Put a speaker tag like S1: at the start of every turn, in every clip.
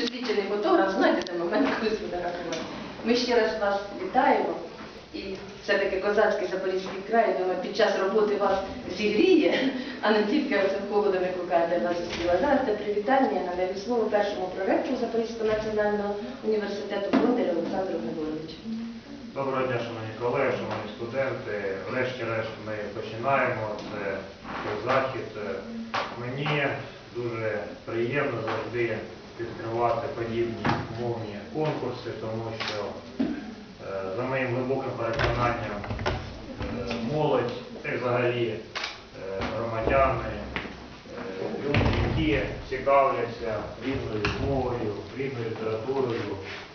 S1: досвідчений фотограф, знайдете момент, коли сфотографувати. Ми ще раз вас вітаємо. І все-таки козацький Запорізький край, думаю, під час роботи вас зігріє, а не тільки оцим холодом, як ви кажете, вас зустріла. Зараз це привітання надаю слово першому проректору Запорізького національного університету Бондарю Олександру Григоровичу.
S2: Доброго дня, шановні колеги, шановні студенти. Врешті-решт ми починаємо це захід. Мені дуже приємно завжди відкривати подібні мовні конкурси, тому що е, за моїм глибоким переконанням е, молодь це взагалі е, громадяни, люди, які цікавляться рідною мовою, рідною літературою,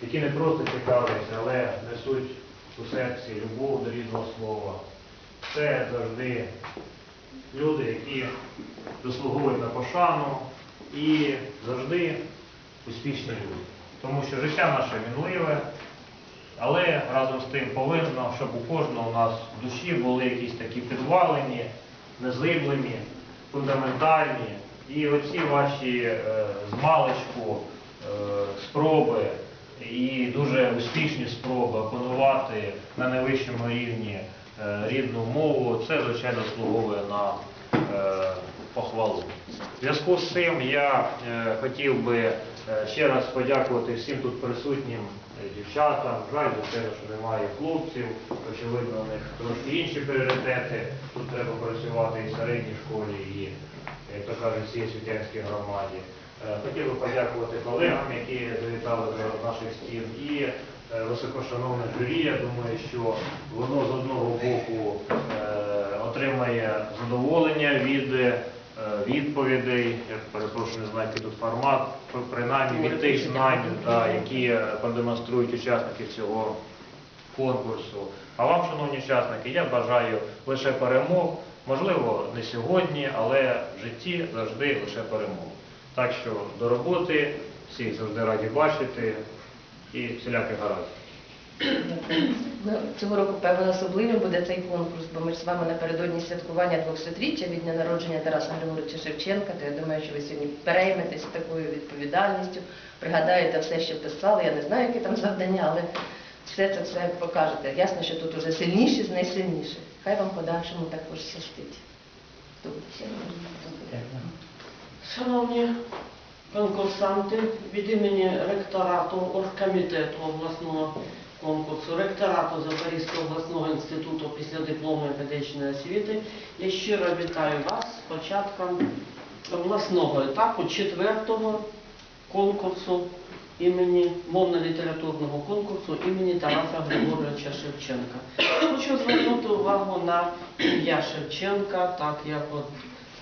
S2: які не просто цікавляться, але несуть у серці любов до рідного слова. Це завжди люди, які заслуговують на пошану і завжди успішні люди. Тому що життя наше мінливе, але разом з тим повинно, щоб у кожного у нас в душі були якісь такі підвалені, незиблемі, фундаментальні. І оці ваші е, змалечку е, спроби і дуже успішні спроби опанувати на найвищому рівні е, рідну мову, це, звичайно, слуговує на е, похвалу. В зв'язку з цим я е, хотів би ще раз подякувати всім тут присутнім е, дівчатам. Жаль за те, що немає хлопців, очевидно, у них трошки інші пріоритети. Тут треба працювати і в середній школі, і, як то кажуть, всій світянській громаді. Е, Хотів би подякувати колегам, які завітали до наших стін, і е, високошановне журі. Я думаю, що воно з одного боку е, отримає задоволення від е, відповідей. Я перепрошую, не знаю, який тут формат, принаймні від тих знань, да, які е, продемонструють учасники цього конкурсу. А вам, шановні учасники, я бажаю лише перемог. Можливо, не сьогодні, але в житті завжди лише перемог. Так що до роботи, всіх завжди раді бачити і всіляких гаразд.
S1: Цього року, певно, особливим буде цей конкурс, бо ми з вами напередодні святкування 200-річчя від дня народження Тараса Григоровича Шевченка, то я думаю, що ви сьогодні перейметесь такою відповідальністю, пригадаєте все, що писали. Я не знаю, які там завдання, але все це все покажете. Ясно, що тут уже сильніші з найсильніших. Хай вам подальшому також щастить.
S3: Шановні конкурсанти, від імені ректорату оргкомітету обласного конкурсу, ректорату Запорізького обласного інституту після дипломної педагогічної освіти, я щиро вітаю вас з початком обласного етапу четвертого конкурсу імені мовно-літературного конкурсу імені Тараса Григоровича Шевченка. Хочу звернути увагу на ім'я Шевченка, так як от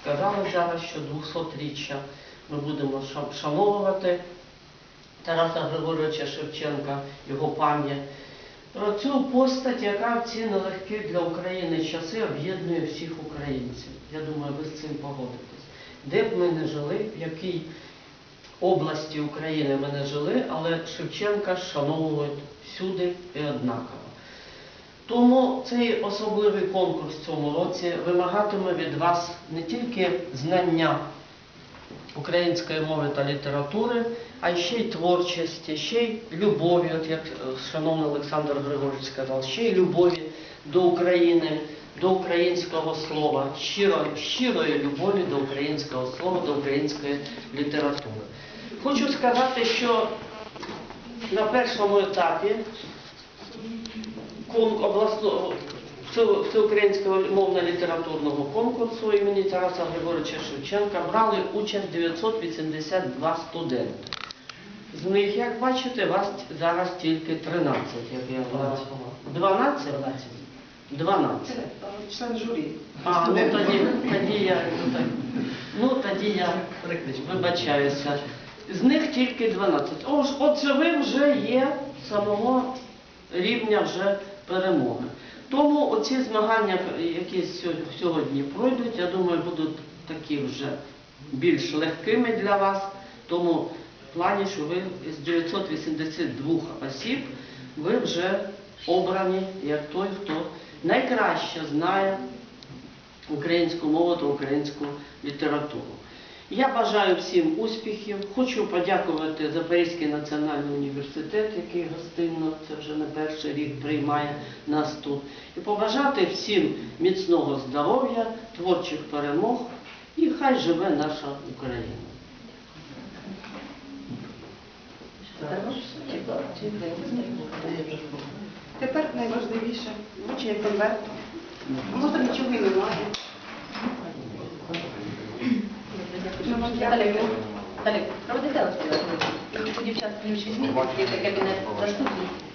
S3: сказали зараз, що 200-річчя ми будемо ша- вшановувати Тараса Григоровича Шевченка, його пам'ять. Про цю постать, яка в ці нелегкі для України часи об'єднує всіх українців. Я думаю, ви з цим погодитесь. Де б ми не жили, в якій області України ми не жили, але Шевченка шановують всюди і однаково. Тому цей особливий конкурс в цьому році вимагатиме від вас не тільки знання української мови та літератури, а ще й творчості, ще й любові, от як е, шановний Олександр Григорович сказав, ще й любові до України, до українського слова, щиро, щирої любові до українського слова, до української літератури. Хочу сказати, що на першому етапі обласного всеукраїнського мовно-літературного конкурсу імені Тараса Григоровича Шевченка брали участь 982 студенти. З них, як бачите, вас зараз тільки 13, як я порахував. 12? 12.
S4: Член журі.
S3: А, ну тоді, тоді я ну, так, ну тоді я вибачаюся. З них тільки 12. Ож, отже, ви вже є самого рівня вже перемоги. Тому оці змагання, які сьогодні пройдуть, я думаю, будуть такі вже більш легкими для вас. Тому в плані, що ви з 982 осіб, ви вже обрані як той, хто найкраще знає українську мову та українську літературу. Я бажаю всім успіхів. Хочу подякувати Запорізький національний університет, який гостинно це вже не перший рік приймає нас тут. І побажати всім міцного здоров'я, творчих перемог і хай живе наша Україна.
S4: Тепер найважливіше вручення конверту. Може нічого і немає. Ми Далеко.
S1: Проводите,
S4: дякуємо.
S1: Тоді в час ключ візьміть, є кабінет заступник.